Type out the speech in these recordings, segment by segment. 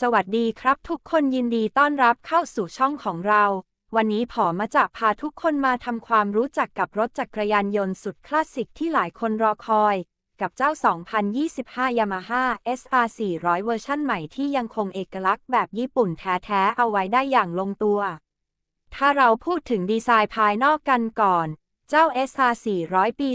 สวัสดีครับทุกคนยินดีต้อนรับเข้าสู่ช่องของเรา วันนี้ผอมาจะพาทุกคนมาทำความรู้จักกับรถจักรยานยนต์สุดคลาสสิกที่หลายคนรอคอย กับเจ้า 2025 Yamaha SR 400 เวอร์ชั่นใหม่ที่ยังคงเอกลักษณ์แบบญี่ปุ่นแท้ๆ เอาไว้ได้อย่างลงตัว ถ้าเราพูดถึงดีไซน์ภายนอกกันก่อน เจ้า SR 400 ปี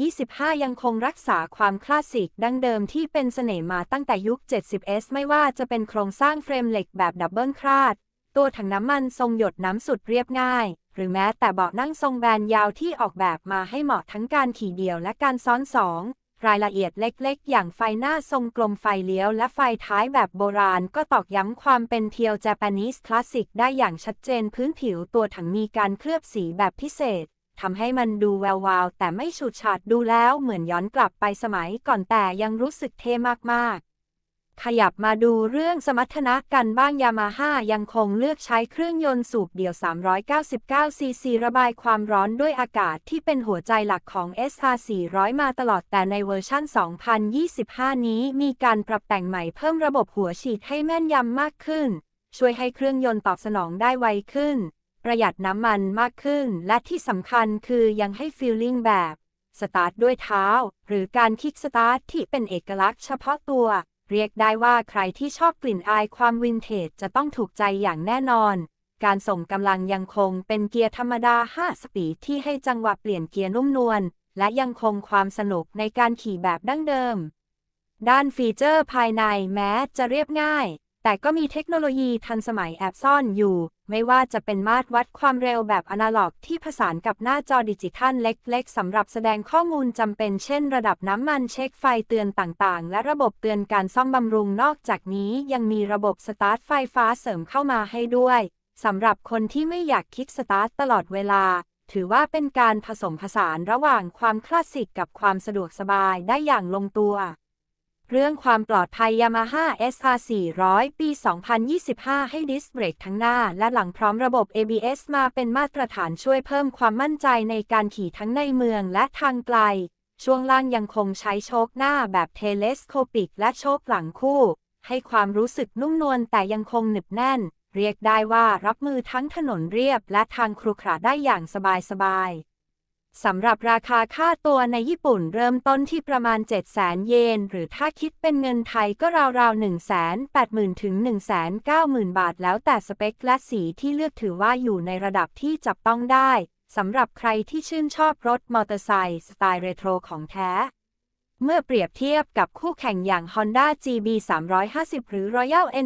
2025 ยังคงรักษาความคลาสสิกดั้งเดิมที่เป็นเสน่ห์มาตั้งแต่ยุค 70S ไม่ว่าจะเป็นโครงสร้างเฟรมเหล็กแบบดับเบิลคราด ตัวถังน้ำมันทรงหยดน้ำสุดเรียบง่าย หรือแม้แต่เบาะนั่งทรงแบนยาวที่ออกแบบมาให้เหมาะทั้งการขี่เดี่ยวและการซ้อนสอง รายละเอียดเล็กๆ อย่างไฟหน้าทรงกลมไฟเลี้ยวและไฟท้ายแบบโบราณ ก็ตอกย้ำความเป็นเพียวเจแปนิสคลาสสิกได้อย่างชัดเจนพื้นผิวตัวถังมีการเคลือบสีแบบพิเศษ ทำให้มันดูแวววาวแต่ไม่ฉูดฉาดดูแล้วเหมือนย้อนกลับไปสมัยก่อนแต่ยังรู้สึกเท่มากๆขยับมาดูเรื่องสมรรถนะกันบ้างยามาฮ่ายังคงเลือกใช้เครื่องยนต์สูบเดี่ยว 399 ซีซีระบายความร้อนด้วยอากาศที่เป็นหัวใจหลักของ SR 400 มาตลอดแต่ในเวอร์ชั่น 2025 นี้มีการปรับแต่งใหม่เพิ่มระบบหัวฉีดให้แม่นยำมากขึ้น ช่วยให้เครื่องยนต์ตอบสนองได้ไวขึ้น ประหยัดน้ำมันมากขึ้น และที่สำคัญคือยังให้ฟีลลิ่งแบบสตาร์ทด้วยเท้า หรือการคิกสตาร์ทที่เป็นเอกลักษณ์เฉพาะตัว เรียกได้ว่าใครที่ชอบกลิ่นอายความวินเทจจะต้องถูกใจอย่างแน่นอน การส่งกำลังยังคงเป็นเกียร์ธรรมดา 5 สปีดที่ให้จังหวะเปลี่ยนเกียร์นุ่มนวลและยังคงความสนุกในการขี่แบบดั้งเดิม ด้านฟีเจอร์ภายในแม้จะเรียบง่าย แต่ก็มีเทคโนโลยีทันสมัยแอบซ่อนอยู่ ไม่ว่าจะเป็นมาตรวัดความเร็วแบบอนาล็อกที่ผสานกับหน้าจอดิจิทัลเล็ก ๆสำหรับแสดงข้อมูลจำเป็นเช่นระดับน้ำมันเช็คไฟเตือนต่างๆ และระบบเตือนการซ่อมบำรุงนอกจากนี้ยังมีระบบสตาร์ทไฟฟ้าเสริมเข้ามาให้ด้วยสำหรับคนที่ไม่อยากคลิกสตาร์ทตลอดเวลา ถือว่าเป็นการผสมผสานระหว่างความคลาสสิกกับความสะดวกสบายได้อย่างลงตัว เรื่องความปลอดภัย Yamaha SR 400 ปี 2025 ให้ดิสเบรกทั้งหน้าและหลังพร้อมระบบ ABS มาเป็นมาตรฐานช่วยเพิ่มความมั่นใจในการขี่ทั้งในเมืองและทางไกล ช่วงล่างยังคงใช้โชคหน้าแบบเทเลสโคปิกและโชคหลังคู่ ให้ความรู้สึกนุ่มนวลแต่ยังคงหนึบแน่น เรียกได้ว่ารับมือทั้งถนนเรียบและทางครุขระได้อย่างสบายๆ สำหรับราคาค่าตัวในญี่ปุ่นเริ่มต้นที่ประมาณ 7 0 0 0 0เยน หรือถ้าคิดเป็นเงินไทยก็ราวๆ 180,000 ถึง 190,000 บาท แล้วแต่สเปคและสีที่เลือกถือว่าอยู่ในระดับที่จับต้องได้ สำหรับใครที่ชื่นชอบรถมอเตอร์ไซค์สไตล์เรโทรของแท้ เมื่อเปรียบเทียบกับคู่แข่งอย่าง Honda GB 350 หรือ Royal